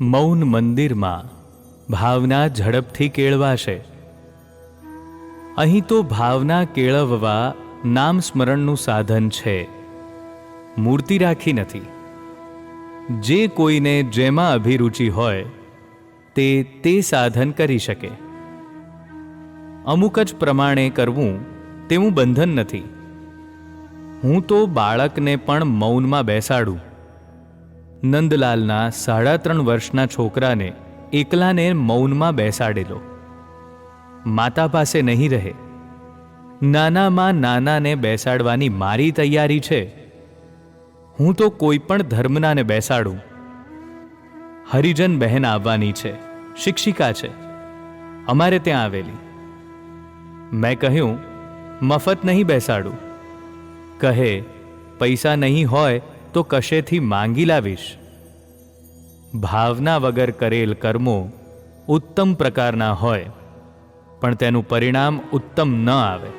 મૌન મંદિરમાં ભાવના ઝડપથી કેળવાશે. અહીં તો ભાવના કેળવવા નામ સ્મરણનું સાધન છે. મૂર્તિ રાખી નથી. જે કોઈને જેમાં અભિરુચિ હોય, તે તે સાધન કરી શકે. અમુક જ પ્રમાણે કરવું તેવું બંધન નથી. હું તો બાળકને પણ મૌનમાં બેસાડું. નંદલાલના સાડા ત્રણ વર્ષના છોકરાને એકલાને મૌનમાં બેસાડેલો. માતા પાસે નહીં રહે. નાનામાં નાનાને બેસાડવાની મારી તૈયારી છે. હું તો કોઈ પણ ધર્મનાને બેસાડું. હરિજન બહેન આવવાની છે. શિક્ષિકા છે. અમારે ત્યાં આવેલી. મેં કહ્યું, મફત નહીં બેસાડું. કહે, પૈસા નહીં હોય તો કશેથી માંગી લાવીશ? ભાવના વગર કરેલ કર્મો ઉત્તમ પ્રકારના હોય, પણ તેનું પરિણામ ઉત્તમ ન આવે.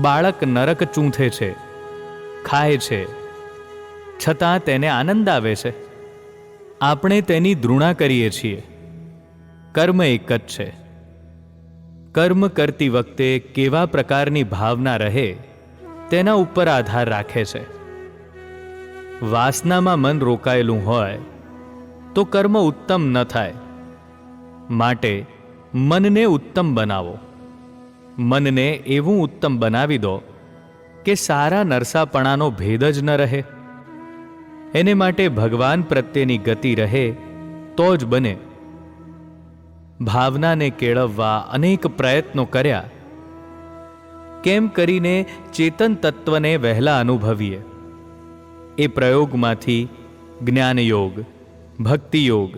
બાળક નરક ચૂંથે છે, ખાય છે, છતાં તેને આનંદ આવે છે. આપણે તેની ધૃણા કરીએ છીએ. કર્મ એક જ છે. કર્મ કરતી વખતે કેવા પ્રકારની ભાવના રહે, તેના ઉપર આધાર રાખે છે. વાસનામાં મન રોકાયેલું હોય, તો કર્મ ઉત્તમ ન થાય. માટે મનને ઉત્તમ બનાવો. મનને એવું ઉત્તમ બનાવી દો કે સારા નરસાપણાનો ભેદ જ ન રહે. એને માટે ભગવાન પ્રત્યેની ગતિ રહે, તો જ બને. ભાવનાને કેળવવા અનેક પ્રયત્નો કર્યા. કેમ કરીને ચેતન તત્વને વહેલા અનુભવીએ? એ પ્રયોગમાંથી જ્ઞાનયોગ, ભક્તિયોગ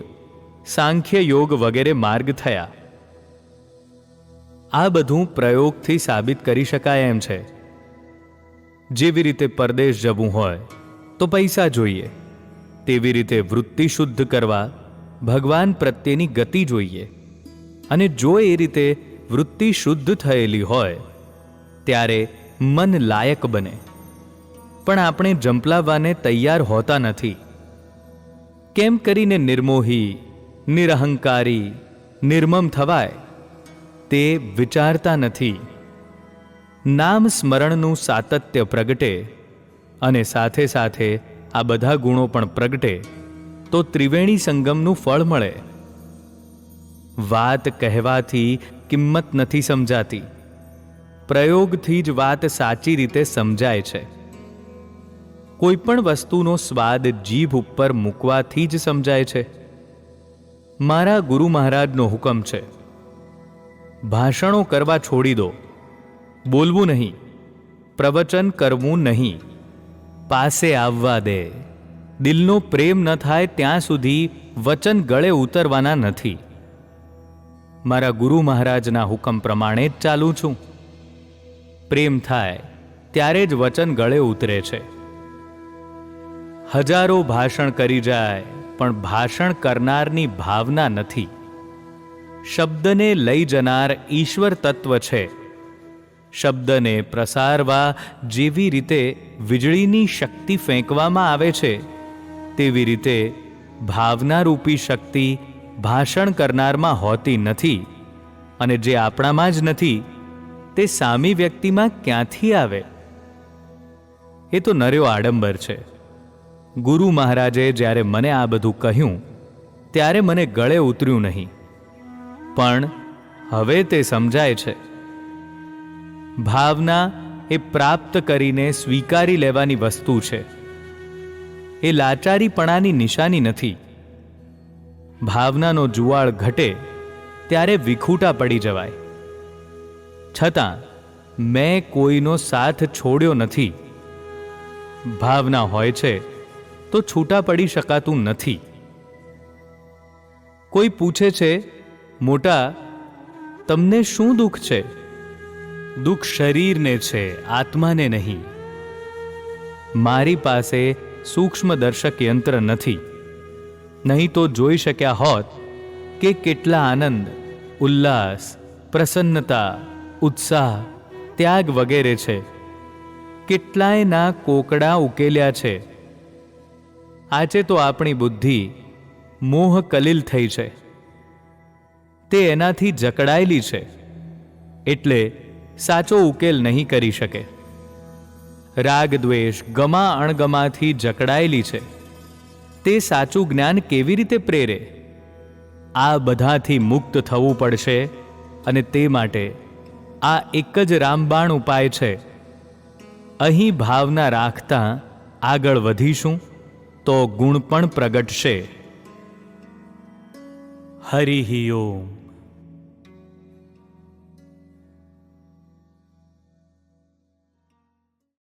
સાંખ્ય યોગ વગેરે માર્ગ થયા. આ બધું પ્રયોગથી સાબિત કરી શકાય એમ છે. જેવી રીતે પરદેશ જવું હોય, તો પૈસા જોઈએ. તેવી રીતે વૃત્તિ શુદ્ધ કરવા, ભગવાન પ્રત્યેની ગતિ જોઈએ. અને જો એ રીતે વૃત્તિ શુદ્ધ થયેલી હોય, ત્યારે મન લાયક બને. પણ આપણે જંપલાવવાને તૈયાર હોતા નથી. કેમ કરીને નિર્મોહી, નિરહંકારી, નિર્મમ થવાય, તે વિચારતા નથી. નામ સ્મરણનું સાતત્ય પ્રગટે અને સાથે સાથે આ બધા ગુણો પણ પ્રગટે, તો ત્રિવેણી સંગમનું ફળ મળે. વાત કહેવાથી કિંમત નથી સમજાતી. પ્રયોગથી જ વાત સાચી રીતે સમજાય છે. કોઈ પણ વસ્તુનો સ્વાદ જીભ ઉપર મૂકવાથી જ સમજાય છે. મારા ગુરુ મહારાજનો હુકમ છે. ભાષણો કરવા છોડી દો. બોલવું નહીં. પ્રવચન કરવું નહીં. પાસે આવવા દે. દિલનો પ્રેમ ન થાય ત્યાં સુધી વચન ગળે ઉતરવાના નથી. મારા ગુરુ મહારાજના હુકમ પ્રમાણે જ ચાલું છું. પ્રેમ થાય, ત્યારે જ વચન ગળે ઉતરે છે. હજારો ભાષણ કરી જાય, પણ ભાષણ કરનારની ભાવના નથી. શબ્દને લઈ જનાર ઈશ્વર તત્વ છે. શબ્દને પ્રસારવા જેવી રીતે વીજળીની શક્તિ ફેંકવામાં આવે છે, તેવી રીતે ભાવનારૂપી શક્તિ ભાષણ કરનારમાં હોતી નથી અને જે આપણામાં જ નથી, તે સામી વ્યક્તિમાં ક્યાંથી આવે? એ તો નર્યો આડંબર છે. ગુરુ મહારાજે જ્યારે મને આ બધું કહ્યું, ત્યારે મને ગળે ઉતર્યું નહીં. પણ હવે તે સમજાય છે. ભાવના એ પ્રાપ્ત કરીને સ્વીકારી લેવાની વસ્તુ છે. એ લાચારીપણાની નિશાની નથી. ભાવનાનો જુવાળ ઘટે ત્યારે વિખૂટા પડી જવાય. છતાં, મેં કોઈનો સાથ છોડ્યો નથી. ભાવના હોય છે તો છૂટા પડી શકાતું નથી. કોઈ પૂછે છે, મોટા, તમને શું દુઃખ છે? દુઃખ શરીરને છે, આત્માને નહીં. મારી પાસે સૂક્ષ્મ દર્શક યંત્ર નથી. નહીં તો જોઈ શક્યા હોત કે કેટલા આનંદ, ઉલ્લાસ, પ્રસન્નતા, ઉત્સાહ, ત્યાગ વગેરે છે. કેટલાયના કોકડા ઉકેલ્યા છે. આજે તો આપણી બુદ્ધિ મોહ કલીલ થઈ છે. તે એનાથી જકડાયેલી છે, એટલે સાચો ઉકેલ નહીં કરી શકે. રાગ દ્વેષ ગમા અણગમાથી જકડાયેલી છે. તે સાચું જ્ઞાન કેવી રીતે પ્રેરે? આ બધાથી મુક્ત થવું પડશે અને તે માટે આ એક જ રામબાણ ઉપાય છે. અહીં ભાવના રાખતા આગળ વધીશું. તો ગુણ પણ પ્રગટશે. હરિ ઓમ.